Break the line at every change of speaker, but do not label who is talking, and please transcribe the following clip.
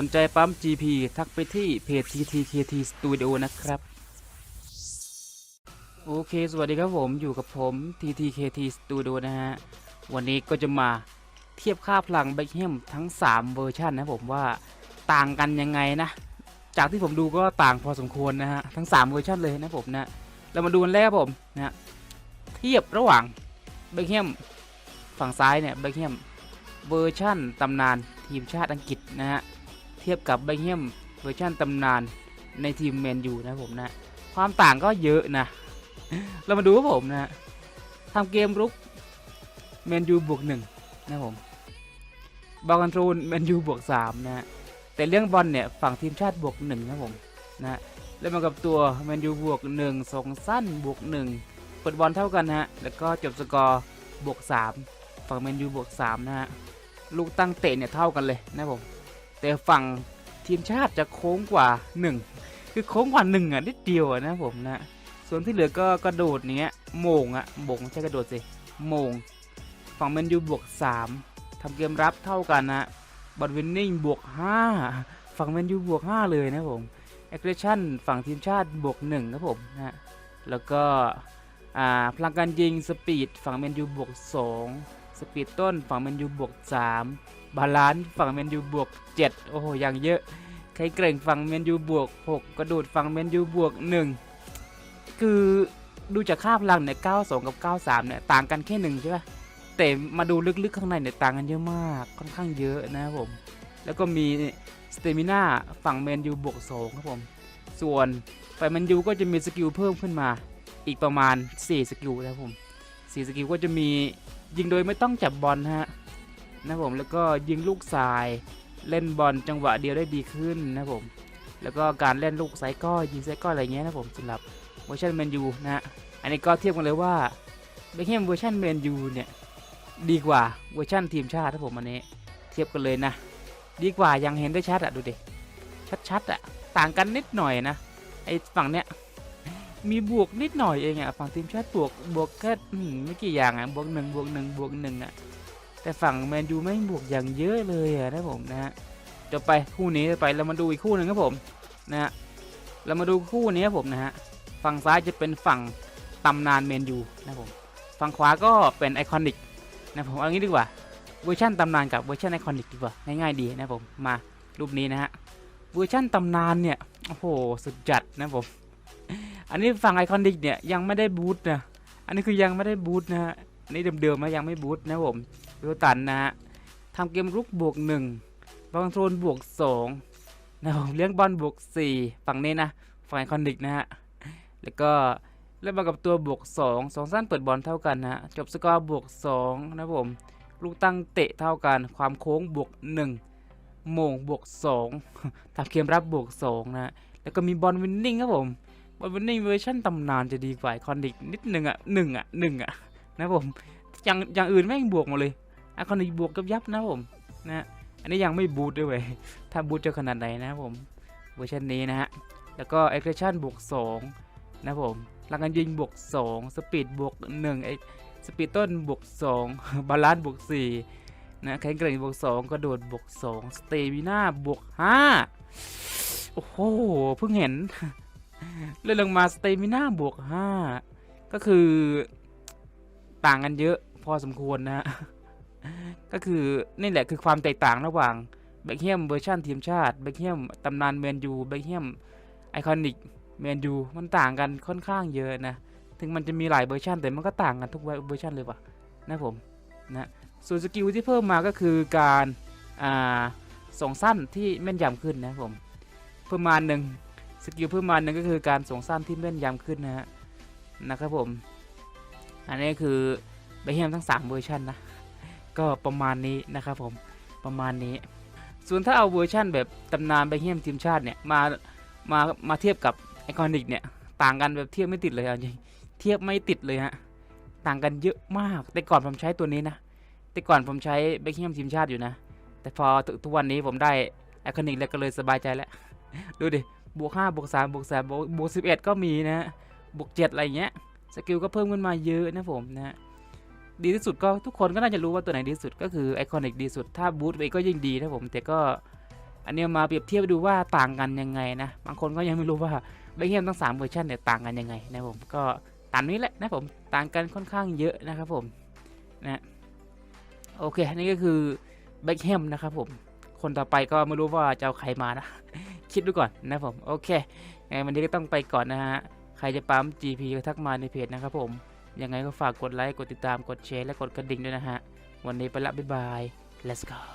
สนใจปั๊ม GP ทักไปที่เพจ TTKT Studio นะครับ โอเค สวัสดีครับผมอยู่กับผม TTKT Studio นะฮะ วันนี้ก็จะมาเทียบค่าพลังเบคแฮมทั้ง 3 เวอร์ชันนะผมว่าต่างกันยังไงนะ จากที่ผมดูก็ต่างพอสมควรนะฮะ ทั้ง 3 เวอร์ชันเลยนะผมนะ เรามาดูกันแรกครับผมนะเทียบระหว่างเบคแฮมฝั่งซ้ายเนี่ยเบคแฮมเวอร์ชันตำนานทีมชาติอังกฤษนะฮะ เทียบกับเบคแฮมเวอร์ชันตำนานในทีมแมนยูนะผมนะ ความต่างก็เยอะนะ เรามาดูครับผมนะฮะทำเกมรุกแมนยูบวกหนึ่งนะผมบอลคอนโทรลแมนยูบวกสามนะฮะแต่เรื่องบอลเนี่ยฝั่งทีมชาติบวกหนึ่งนะผมนะฮะแล้วมากับตัวแมนยูบวกหนึ่งสองสั้นบวกหนึ่งเปิดบอลเท่ากันนะฮะแล้วก็จบสกอร์บวกสามฝั่งแมนยูบวกสามนะฮะลูกตั้งเตะเนี่ยเท่ากันเลยนะผม แต่ฝั่งทีมชาติจะโค้งกว่า 1 คือโค้งกว่า1อะนิดเดียวนะผมนะ ส่วนที่เหลือก็กระโดดเนี้ยโมงอะโมงใช่กระโดดสิโมง ฝั่งแมนยูบวก 3ทำเกมรับเท่ากันนะบอลวินนิ่งบวก 5 ฝั่งแมนยูบวก 5 เลยนะผมแอคชั่นฝั่งทีมชาติบวก1ครับผมนะแล้วก็อ่าพลังการยิงสปีดฝั่งแมนยูบวก 2 สปีดต้นฝั่งแมนยูบวก3บาลานซ์ฝั่งแมนยูบวก7โอ้โหอย่างเยอะ ใครเกร่งฝั่งแมนยูบวก 6 กระโดดฝั่งแมนยูบวก 1 คือดูจากค่าพลังเนี่ย92 กับ 93 เนี่ยต่างกันแค่หนึ่งใช่ปะแต่มาดูลึกๆข้างในเนี่ยต่างกันเยอะมากค่อนข้างเยอะนะครับผม แล้วก็มีสเตมิน่าฝั่งแมนยูบวก2ครับผม ส่วนฝ่ายแมนยูก็จะมีสกิลเพิ่มขึ้นมาอีกประมาณ 4 สกิลนะครับผม 4สกิลก็จะมียิงโดยไม่ต้องจับบอลนะฮะนะครับผมแล้วก็ยิงลูกทรายเล่นบอลจังหวะเดียวได้ดีขึ้นนะครับผมแล้วก็การเล่นลูกไซก้อยิงไซก้ออะไรเงี้ยนะครับผมสำหรับเวอร์ชันแมนยูนะฮะอันนี้ก็เทียบกันเลยว่าเบคแฮมเวอร์ชันแมนยูเนี่ยดีกว่าเวอร์ชันทีมชาติครับผมอันนี้เทียบกันเลยนะ ดีกว่ายังเห็นได้ชัดอะดูดิชัดๆอะต่างกันนิดหน่อยนะไอฝั่งเนี้ย มีบวกนิดหน่อยเองอะฝั่งทีมชาติบวกบวกแค่ไม่กี่อย่างอะบวกหนึ่งบวกหนึ่งบวกหนึ่งอะแต่ฝั่งแมนยูไม่บวกอย่างเยอะเลยอะนะผมนะฮะจบไปคู่นี้ไปเรามาดูอีกคู่หนึ่งครับผมนะฮะเรามาดูคู่นี้ครับผมนะฮะฝั่งซ้ายจะเป็นฝั่งตำนานแมนยูนะผมฝั่งขวาก็เป็นไอคอนิกนะผมเอางี้ดีกว่าเวอร์ชันตำนานกับเวอร์ชันไอคอนิกดีกว่าง่ายๆดีนะผมมารูปนี้นะฮะเวอร์ชันตำนานเนี่ยโอ้โหสุดจัดนะผม อันนี้ฝั่งไอคอนิกเนี่ยยังไม่ได้บูทนะ อันนี้คือยังไม่ได้บูทนะฮะอันนี้เดิมๆนะยังไม่บูทนะผมวิวตันนะฮะทำเกมรุกบวกหนึ่งบอลโทนบวกสองนะครับเลี้ยงบอลบวกสี่ฝั่งนี้นะ ฝั่งไอคอนิกนะฮะ แล้วก็เล่นมากับตัวบวกสองสองสั้นเปิดบอลเท่ากันนะฮะจบสกอร์บวกสองนะผม ลูกตั้งเตะเท่ากัน ความโค้งบวกหนึ่งโมงบวกสองทำเกมรับบวกสองนะฮะแล้วก็มีบอลวินนิ่งครับผม บอลวินเวอร์ชันตำนานจะดีกว่าไอคอนิกนิดหนึ่งอะหนึ่งอะหนึ่งอะนะผมอย่างอย่างอื่นแม่งบวกหมดเลยไอคอนิกบวกกับยับนะผมนะอันนี้ยังไม่บูทด้วยเว้ยถ้าบูทจะขนาดไหนนะผมเวอร์ชันนี้นะฮะแล้วก็ a อ g r e s s i o n บวก2นะผมลังการยิงบวก2สปีดบวก1ไอสปีดต้นบวก2บาลานซ์บวก4นะแข็งแกร่งบวก2กระโดดบวก2สเตมิน่าบวก5โอ้โหเพิ่งเห็น เลื่อนลงมาสเตมิน่าบวก5ก็คือต่างกันเยอะพอสมควรนะก็คือนี่แหละคือความแตกต่างระหว่างเบคแฮมเวอร์ชันทีมชาติเบคแฮมตำนานแมนยูเบคแฮมไอคอนิกแมนยูมันต่างกันค่อนข้างเยอะนะ ถึงมันจะมีหลายเวอร์ชันแต่มันก็ต่างกันทุกเวอร์ชันเลยว่ะนะผมนะส่วนสกิลที่เพิ่มมาก็คือการอ่าส่งสั้นที่แม่นยำขึ้นนะผมเพิ่มมาหนึ่ง สกิลเพิ่มมาหนึ่งก็คือการส่งสั้นที่แม่นยำขึ้นนะฮะนะครับผม อันนี้คือเบคแฮมทั้ง 3 เวอร์ชันนะ ก็ประมาณนี้นะครับผมประมาณนี้ ส่วนถ้าเอาเวอร์ชันแบบตำนานเบคแฮมทีมชาติเนี่ยมามามาเทียบกับไอคอนิกเนี่ยต่างกันแบบเทียบไม่ติดเลยเอาจริงเทียบไม่ติดเลยฮะต่างกันเยอะมากแต่ก่อนผมใช้ตัวนี้นะแต่ก่อนผมใช้เบคแฮมทีมชาติอยู่นะ แต่พอทุทุกวันนี้ผมได้ไอคอนิกแล้วก็เลยสบายใจแล้ว ดูดิ บวก5บวก3บวก3บวกบวก11 ก็มีนะฮะบวก7อะไรเงี้ยสกิลก็เพิ่มขึ้นมาเยอะนะผมนะฮะดีที่สุดก็ทุกคนก็น่าจะรู้ว่าตัวไหนดีที่สุดก็คือไอคอนิกดีสุดถ้าบูทไปก็ยิ่งดีนะผมแต่ก็อันนี้มาเปรียบเทียบดูว่าต่างกันยังไงนะบางคนก็ยังไม่รู้ว่าเบคแฮมทั้ง3เวอร์ชันเนี่ยต่างกันยังไงนะผมก็ตามนี้แหละนะผมต่างกันค่อนข้างเยอะนะครับผมนะโอเคนี่ก็คือเบคแฮมนะครับผมคนต่อไปก็ไม่รู้ว่าจะเอาใครมานะ คิดดูก่อนนะผมโอเคยังไงวันนี้ก็ต้องไปก่อนนะฮะใครจะปั๊ม GP ก็ทักมาในเพจนะครับผมยังไงก็ฝากกดไลค์กดติดตามกดแชร์และกดกระดิ่งด้วยนะฮะวันนี้ไปละบ๊ายบาย let's go